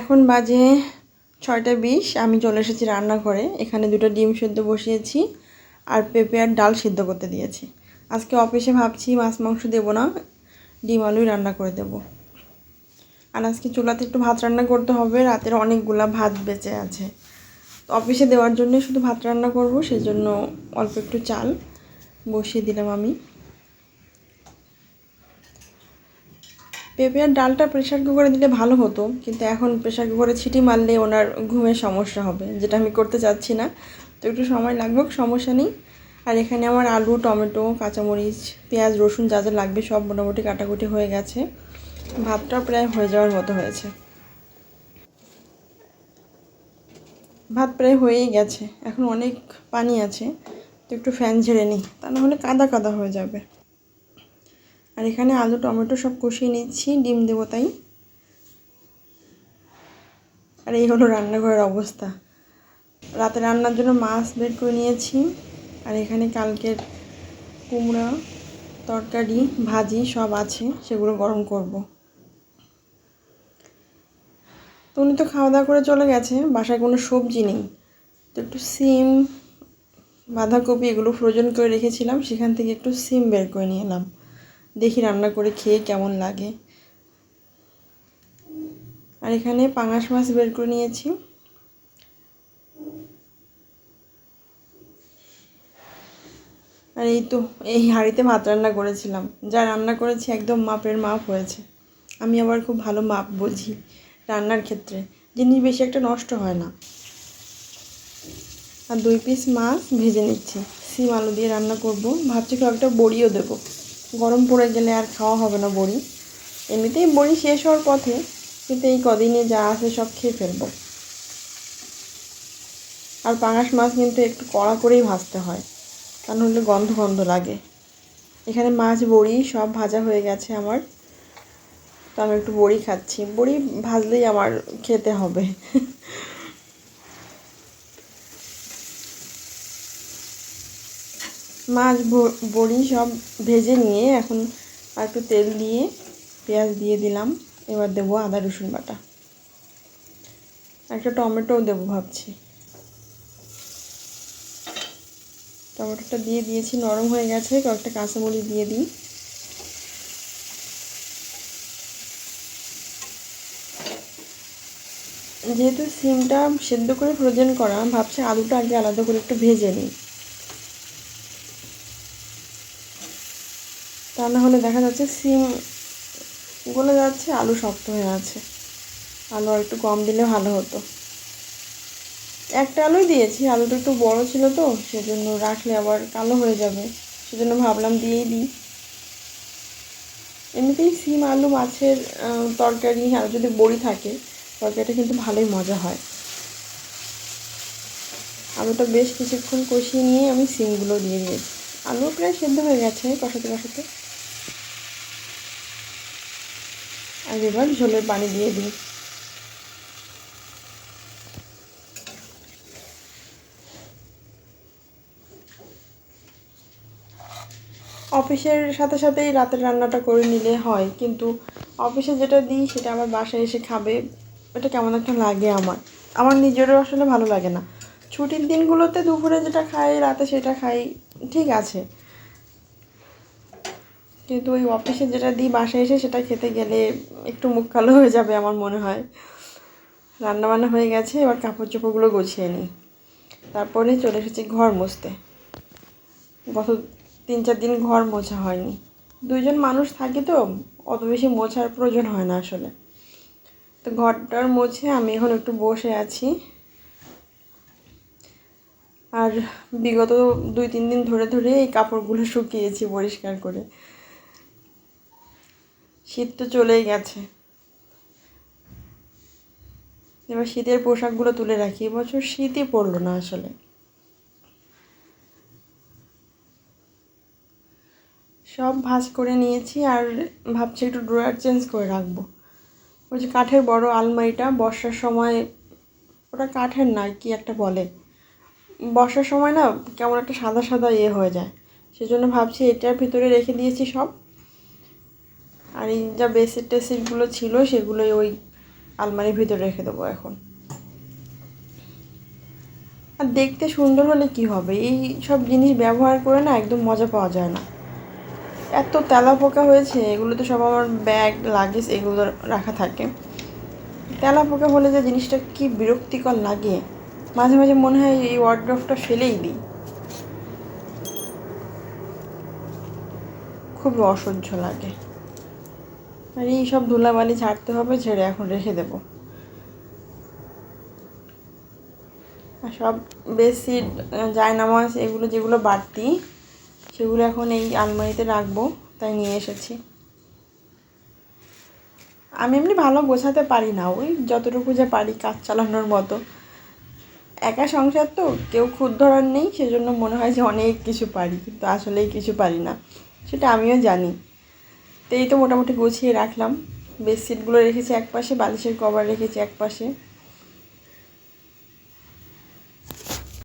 এখন বাজে ছয়টা বিশ, আমি চলে এসেছি রান্নাঘরে। এখানে দুটো ডিম সেদ্ধ বসিয়েছি আর পেঁপে আর ডাল সেদ্ধ করতে দিয়েছি। আজকে অফিসে ভাবছি মাছ মাংস দেবো না, ডিম আলুই রান্না করে দেবো। আর আজকে চুলাতে একটু ভাত রান্না করতে হবে, রাতের অনেকগুলা ভাত বেঁচে আছে। তো অফিসে দেওয়ার জন্য শুধু ভাত রান্না করব সেই জন্য অল্প একটু চাল বসিয়ে দিলাম আমি। পেঁপে আর ডালটা প্রেশার কুকারে দিলে ভালো হতো, কিন্তু এখন প্রেশার কুকারে ছিটি মারলে ওনার ঘুমের সমস্যা হবে, যেটা আমি করতে চাচ্ছি না। তো একটু সময় লাগবে সমস্যা নেই। আর এখানে আমার আলু, টমেটো, কাঁচামরিচ, পেঁয়াজ, রসুন যা যা লাগবে সব মোটামুটি কাটাকুটি হয়ে গেছে। ভাতটা প্রায় হয়ে যাওয়ার মতো হয়েছে। ভাত প্রায় হয়েই গেছে, এখন অনেক পানি আছে, তো একটু ফ্যান ঝেড়ে নিই, তা না হলে কাদা কাদা হয়ে যাবে। আর এখানে আলু, টমেটো সব কষিয়ে নিচ্ছি, ডিম দেবো তাই। আর এই হলো রান্নাঘরের অবস্থা। রাতে রান্নার জন্য মাছ বের করে নিয়েছি। আর এখানে কালকের কুমড়া, তরকারি, ভাজি সব আছে, সেগুলো গরম করব। তো উনি তো খাওয়া দাওয়া করে চলে গেছে, বাসায় কোনো সবজি নেই। তো একটু সিম, বাঁধাকপি এগুলো ফ্রোজেন করে রেখেছিলাম, সেখান থেকে একটু সিম বের করে নিয়ে এলাম। দেখি রান্না করে খেয়ে কেমন লাগে। আর এখানে পাঙাশ মাছ বের করে নিয়েছি। আর এই তো, এই হাঁড়িতে ভাত রান্না করেছিলাম। যা রান্না করেছি একদম মাপের মাপ হয়েছে। আমি আবার খুব ভালো মাপ বুঝি রান্নার ক্ষেত্রে। জিনিস বেশি একটা নষ্ট হয় না। আর দুই পিস মাছ ভেজে নিচ্ছি। সিম আলু দিয়ে রান্না করব। ভাবছি কয়েকটা বড়িও দেবো। গরম পড়ে গেলে আর খাওয়া হবে না বড়ি। এমনিতেই বড়ি শেষ হওয়ার পথে কিন্তু এই কদিনে যা আছে সব খেয়ে ফেলব। আর পাঙাশ মাছ কিন্তু একটু কড়া করেই ভাজতে হয়, তা নাহলে গন্ধ গন্ধ লাগে। এখানে মাছ, বড়ি সব ভাজা হয়ে গেছে আমার। তো আমি একটু বড়ি খাচ্ছি। বড়ি ভাজলেই আমার খেতে হবে। মাছ বড়ি সব ভেজে নিয়ে এখন একটু তেল দিয়ে পেঁয়াজ দিয়ে দিলাম। এবার দেবো আদা রসুন বাটা। একটা টমেটোও দেবো ভাবছি। টমেটোটা দিয়ে দিয়েছি, নরম হয়ে গেছে। কয়েকটা কাঁচামরিচ দিয়ে দিই। যেহেতু সিমটা সেদ্ধ করে ফ্রোজেন করা, ভাবছি আলুটা আগে আলাদা করে একটু ভেজে নিই। তা না হলে দেখা যাচ্ছে সিম গলে যাচ্ছে, আলু শক্ত হয়ে আছে। আলু আর একটু কম দিলে ভালো হতো। একটা আলুই দিয়েছি, আলুটা একটু বড় ছিল তো, সেজন্য রাখলে আবার কালো হয়ে যাবে। সেজন্য ভাবলাম দিয়েই দিই। এমনিতেই সিম, আলু, মাছের তরকারি, আর যদি বড়ি থাকে, তরকারিটা কিন্তু ভালোই মজা হয়। আলুটা বেশ কিছুক্ষণ কষিয়ে নিয়ে আমি সিমগুলো দিয়ে দিয়েছি। আলু প্রায় সেদ্ধ হয়ে গেছে কষাতে কষাতে। আর এবার ঝোলের পানি দিয়ে দিই। অফিসের সাথে সাথেই রাতের রান্নাটা করে নিলে হয়, কিন্তু অফিসে যেটা দিই সেটা আমার বাসায় এসে খাবে, এটা কেমন একটা লাগে আমার। আমার নিজেরও আসলে ভালো লাগে না। ছুটির দিনগুলোতে দুপুরে যেটা খাই, রাতে সেটা খাই, ঠিক আছে। কিন্তু ওই অফিসে যেটা দিই বাসায় এসে সেটা খেতে গেলে একটু মুখ কালো হয়ে যাবে আমার মনে হয়। রান্নাবান্না হয়ে গেছে, এবার কাপড় চোপড়গুলো গুছিয়ে নিই। তারপরে চলে এসেছি ঘর মুছতে। গত তিন চার দিন ঘর মোছা হয়নি। দুইজন মানুষ থাকি তো, অত বেশি মোছার প্রয়োজন হয় না আসলে। তো ঘরটার মোছে আমি এখন একটু বসে আছি। আর বিগত দুই তিন দিন ধরে ধরে এই কাপড়গুলো শুকিয়েছি পরিষ্কার করে। শীত তো চলেই গেছে। এবার শীতের পোশাকগুলো তুলে রাখি। এবছর শীতই পড়ল না আসলে। সব ভাজ করে নিয়েছি আর ভাবছি একটু ড্রয়ার চেঞ্জ করে রাখব। যে কাঠের বড় আলমারিটা, বর্ষার সময়, ওটা কাঠের না, কি একটা বলে? বর্ষার সময় না কেমন একটা সাদা সাদা ইয়ে হয়ে যায়। সেজন্য ভাবছি এটার ভিতরে রেখে দিয়েছি সব। আর এই যা বেসিট টেসিটগুলো ছিল, সেগুলোই ওই আলমারির ভিতরে রেখে দেবো এখন। আর দেখতে সুন্দর হলে কি হবে? এই সব জিনিস ব্যবহার করে না একদম মজা পাওয়া যায় না। এত তেলা পোকা হয়েছে, এগুলো তো সব আমার ব্যাগ লাগেজ এগুলো রাখা থাকে। তেলা পোকা হলে যে জিনিসটা কি বিরক্তিকর লাগে। মাঝে মাঝে মনে হয় এই ওয়ার্ড্রফটা ফেলেই দিই। খুব অসহ্য লাগে। আর এই সব ধুলাবালি ছাড়তে হবে, ছেড়ে এখন রেখে দেবো। আর সব বেডশিট জায়নামাজ, এগুলো যেগুলো বাড়তি, সেগুলো এখন এই আলমারিতে রাখব, তাই নিয়ে এসেছি। আমি এমনি ভালো গোছাতে পারি না, ওই যতটুকু যে পারি কাজ চালানোর মতো। একা সংসার তো, কেউ খুদ ধরার নেই, সেজন্য মনে হয় যে অনেক কিছু পারি, কিন্তু আসলেই কিছু পারি না, সেটা আমিও জানি। তো এই তো মোটামুটি গুছিয়ে রাখলাম। বেডশিটগুলো রেখেছি এক পাশে বালিশের কভার রেখেছি এক পাশে